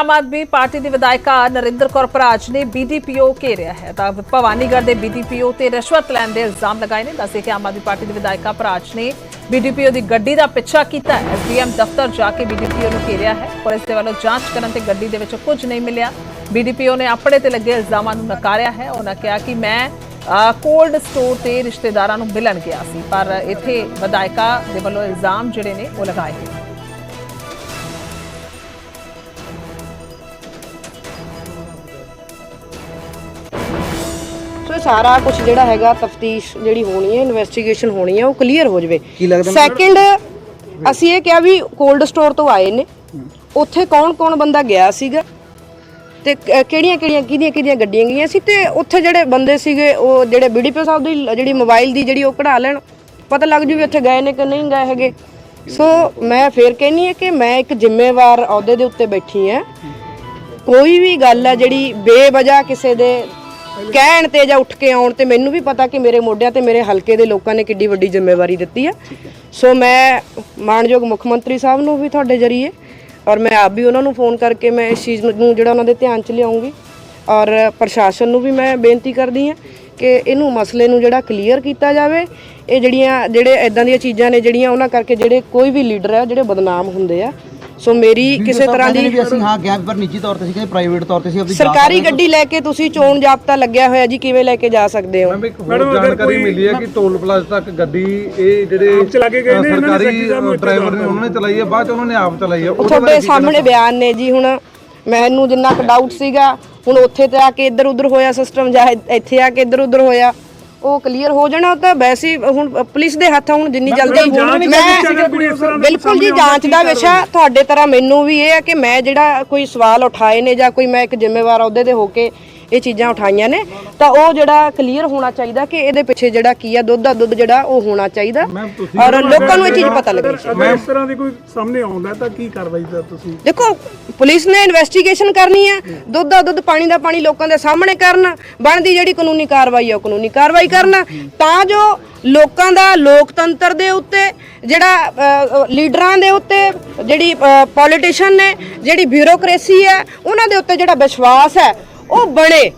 ਆਮ Aadmi party ਦੀ ਵਿਧਾਇਕਾ ਨਰਿੰਦਰ ਕੌਰ ਪਰਾਜ ਨੇ ਬੀਡੀਪੀਓ ਘੇਰਿਆ ਹੈ। ਤਾਂ ਭਵਾਨੀਗੜ੍ਹ ਦੇ ਬੀਡੀਪੀਓ ਤੇ ਰਿਸ਼ਵਤ ਲੈਣ ਦੇ ਇਲਜ਼ਾਮ ਲਗਾਏ ਨੇ। ਦੱਸੇ ਕਿ ਆਮ ਆਦਮੀ ਪਾਰਟੀ ਦੀ ਵਿਧਾਇਕਾ ਪਰਾਜ ਨੇ ਬੀਡੀਪੀਓ ਦੀ ਗੱਡੀ ਦਾ ਪਿੱਛਾ ਕੀਤਾ ਹੈ। ਐਸਡੀਐਮ ਦਫ਼ਤਰ ਜਾ ਕੇ ਬੀਡੀਪੀਓ ਨੂੰ ਘੇਰਿਆ ਹੈ। ਪੁਲਿਸ ਦੇ ਵੱਲੋਂ ਜਾਂਚ ਕਰਨ ਤੇ ਗੱਡੀ ਦੇ ਵਿੱਚ ਕੁਝ ਨਹੀਂ ਮਿਲਿਆ। ਬੀਡੀਪੀਓ ਨੇ ਆਪਣੇ ਤੇ ਲੱਗੇ ਇਲਜ਼ਾਮਾਂ ਨੂੰ ਨਕਾਰਿਆ ਹੈ। ਉਹਨਾਂ ਕਿਹਾ ਕਿ ਮੈਂ ਕੋਲਡ ਸਟੋਰ ਤੇ ਰਿਸ਼ਤੇਦਾਰਾਂ ਨੂੰ ਮਿਲਣ ਗਿਆ ਸੀ। ਪਰ ਇੱਥੇ ਵਿਧਾਇਕਾ ਦੇ ਵੱਲੋਂ ਇਲਜ਼ਾਮ ਜਿਹੜੇ ਨੇ ਉਹ ਲਗਾਏ ਗਏ ਸੋ ਇਹ ਸਾਰਾ ਕੁਝ ਜਿਹੜਾ ਹੈਗਾ ਤਫਤੀਸ਼ ਜਿਹੜੀ ਹੋਣੀ ਹੈ ਇਨਵੈਸਟੀਗੇਸ਼ਨ ਹੋਣੀ ਹੈ ਉਹ ਕਲੀਅਰ ਹੋ ਜਵੇ। ਕੀ ਲੱਗਦਾ ਸੈਕਿੰਡ ਅਸੀਂ ਇਹ ਕਿਹਾ ਵੀ ਕੋਲਡ ਸਟੋਰ ਤੋਂ ਆਏ ਨੇ। ਉੱਥੇ ਕੌਣ ਕੌਣ ਬੰਦਾ ਗਿਆ ਸੀਗਾ ਤੇ ਕਿਹੜੀਆਂ ਕਿਹੜੀਆਂ ਕਿਹਦੀਆਂ ਕਿਹਦੀਆਂ ਗੱਡੀਆਂ ਗਈਆਂ ਸੀ ਤੇ ਉੱਥੇ ਜਿਹੜੇ ਬੰਦੇ ਸੀਗੇ ਉਹ ਜਿਹੜੇ ਬੀਡੀਪੀ ਸਾਹਿਬ ਦੀ ਜਿਹੜੀ ਮੋਬਾਈਲ ਦੀ ਜਿਹੜੀ ਉਹ ਕਢਾ ਲੈਣ ਪਤਾ ਲੱਗ ਜੂ ਵੀ ਉੱਥੇ ਗਏ ਨੇ ਕਿ ਨਹੀਂ ਗਏ ਹੈਗੇ। ਸੋ ਮੈਂ ਫੇਰ ਕਹਿੰਨੀ ਹੈ ਕਿ ਮੈਂ ਇੱਕ ਜ਼ਿੰਮੇਵਾਰ ਅਹੁਦੇ ਦੇ ਉੱਤੇ ਬੈਠੀ ਹਾਂ। ਕੋਈ ਵੀ ਗੱਲ ਹੈ ਜਿਹੜੀ ਬੇਵਜ੍ਹਾ ਕਿਸੇ ਦੇ ਕਹਿਣ ਤੇ ਜਾਂ ਉੱਠ ਕੇ ਆਉਣ ਤੇ ਮੈਨੂੰ ਵੀ ਪਤਾ ਕਿ ਮੇਰੇ ਮੋਢਿਆਂ ਤੇ ਮੇਰੇ ਹਲਕੇ ਦੇ ਲੋਕਾਂ ਨੇ ਕਿੱਡੀ ਵੱਡੀ ਜ਼ਿੰਮੇਵਾਰੀ ਦਿੱਤੀ ਹੈ। ਸੋ ਮੈਂ ਮਾਨਯੋਗ ਮੁੱਖ ਮੰਤਰੀ ਸਾਹਿਬ ਨੂੰ ਵੀ ਤੁਹਾਡੇ ਜਰੀਏ ਔਰ ਮੈਂ ਆਪ ਵੀ ਉਹਨਾਂ ਨੂੰ ਫੋਨ ਕਰਕੇ ਮੈਂ ਇਸ ਚੀਜ਼ ਨੂੰ ਜਿਹੜਾ ਉਹਨਾਂ ਦੇ ਧਿਆਨ 'ਚ ਲਿਆਉਂਗੀ ਔਰ ਪ੍ਰਸ਼ਾਸਨ ਨੂੰ ਵੀ ਮੈਂ ਬੇਨਤੀ ਕਰਦੀ ਹਾਂ ਕਿ ਇਹਨੂੰ ਮਸਲੇ ਨੂੰ ਜਿਹੜਾ ਕਲੀਅਰ ਕੀਤਾ ਜਾਵੇ। ਇਹ ਜਿਹੜੀਆਂ ਜਿਹੜੇ ਐਦਾਂ ਦੀਆਂ ਚੀਜ਼ਾਂ ਨੇ ਜਿਹੜੀਆਂ ਉਹਨਾਂ ਕਰਕੇ ਜਿਹੜੇ ਕੋਈ ਵੀ ਲੀਡਰ ਹੈ ਜਿਹੜੇ ਬਦਨਾਮ ਹੁੰਦੇ ਆ ਸੋ ਮੇਰੀ ਕਿਸੇ ਤਰ੍ਹਾਂ ਦੀ ਵੀ ਅਸੀਂ ਹਾਂ ਗਿਆ ਪਰ ਨਿੱਜੀ ਤੌਰ ਤੇ ਸੀ ਕਿ ਪ੍ਰਾਈਵੇਟ ਤੌਰ ਤੇ ਸੀ ਆਪਣੀ ਸਰਕਾਰੀ ਗੱਡੀ ਲੈ ਕੇ ਤੁਸੀਂ ਚੋਣ ਜਾਬਤਾ ਲੱਗਿਆ ਹੋਇਆ ਜੀ ਕਿਵੇਂ ਲੈ ਕੇ ਜਾ ਸਕਦੇ ਹੋ? ਮੈਮ ਇੱਕ ਹੋਰ ਜਾਣਕਾਰੀ ਮਿਲੀ ਹੈ ਕਿ ਟੋਲ ਪਲਾਜ਼ਾ ਤੱਕ ਗੱਡੀ ਇਹ ਜਿਹੜੇ ਚਲਾ ਕੇ ਗਏ ਨੇ ਸਰਕਾਰੀ ਡਰਾਈਵਰ ਨੇ ਉਹਨਾਂ ਨੇ ਚਲਾਈ ਹੈ ਬਾਅਦ ਚ ਉਹਨਾਂ ਨੇ ਆਪ ਚਲਾਈ ਹੈ। ਤੁਹਾਡੇ ਸਾਹਮਣੇ ਬਿਆਨ ਨੇ ਜੀ ਹੁਣ। ਮੈਨੂੰ ਜਿੰਨਾ ਕੁ ਡਾਊਟ ਸੀਗਾ ਹੁਣ ਉੱਥੇ ਤੇ ਆ ਕੇ ਇੱਧਰ ਉੱਧਰ ਹੋਇਆ ਸਿਸਟਮ ਜਾਂ ਇੱਥੇ ਆ ਕੇ ਇੱਧਰ ਉੱਧਰ ਹੋਇਆ। ਉਹ ਕਲੀਅਰ ਹੋ ਜਾਣਾ ਉਹ ਤਾਂ ਵੈਸੇ ਹੀ ਹੁਣ ਪੁਲਿਸ ਦੇ ਹੱਥ ਆ, ਹੁਣ ਜਿੰਨੀ ਜਲਦੀ ਮੈਂ ਬਿਲਕੁਲ ਜੀ ਜਾਂਚ ਦਾ ਵਿਸ਼ਾ ਤੁਹਾਡੇ ਤਰ੍ਹਾਂ ਮੈਨੂੰ ਵੀ ਇਹ ਹੈ ਕਿ ਮੈਂ ਜਿਹੜਾ ਕੋਈ ਸਵਾਲ ਉਠਾਏ ਨੇ ਜਾਂ ਕੋਈ ਮੈਂ ਇੱਕ ਜ਼ਿੰਮੇਵਾਰ ਅਹੁਦੇ ਤੇ ਹੋ ਕੇ ਇਹ ਚੀਜ਼ਾਂ ਉਠਾਈਆਂ ਨੇ ਤਾਂ ਉਹ ਜਿਹੜਾ ਕਲੀਅਰ ਹੋਣਾ ਚਾਹੀਦਾ ਕਿ ਇਹਦੇ ਪਿੱਛੇ ਜਿਹੜਾ ਕੀ ਆ ਦੁੱਧ ਦਾ ਦੁੱਧ ਜਿਹੜਾ ਉਹ ਹੋਣਾ ਚਾਹੀਦਾ। ਔਰ ਲੋਕਾਂ ਨੂੰ ਇਹ ਚੀਜ਼ ਪਤਾ ਲੱਗੇ। ਅਗਰ ਇਸ ਤਰ੍ਹਾਂ ਦੀ ਕੋਈ ਸਾਹਮਣੇ ਆਉਂਦਾ ਤਾਂ ਕੀ ਕਾਰਵਾਈ ਦਾ ਤੁਸੀਂ? ਦੇਖੋ ਪੁਲਿਸ ਨੇ ਇਨਵੈਸਟੀਗੇਸ਼ਨ ਕਰਨੀ ਹੈ ਦੁੱਧ ਦਾ ਦੁੱਧ ਪਾਣੀ ਦਾ ਪਾਣੀ ਲੋਕਾਂ ਦੇ ਸਾਹਮਣੇ ਕਰਨ ਬਣਦੀ ਜਿਹੜੀ ਕਾਨੂੰਨੀ ਕਾਰਵਾਈ ਹੈ ਉਹ ਕਾਨੂੰਨੀ ਕਾਰਵਾਈ ਕਰਨ। ਤਾਂ ਜੋ ਲੋਕਾਂ ਦਾ ਲੋਕਤੰਤਰ ਦੇ ਉੱਤੇ ਜਿਹੜਾ ਲੀਡਰਾਂ ਦੇ ਉੱਤੇ ਜਿਹੜੀ ਪੋਲੀਟੀਸ਼ੀਅਨ ਨੇ ਜਿਹੜੀ ਬਿਊਰੋਕ੍ਰੇਸੀ ਹੈ ਉਹਨਾਂ ਦੇ ਉੱਤੇ ਜਿਹੜਾ ਵਿਸ਼ਵਾਸ ਹੈ ਉਹ ਬਣੇ।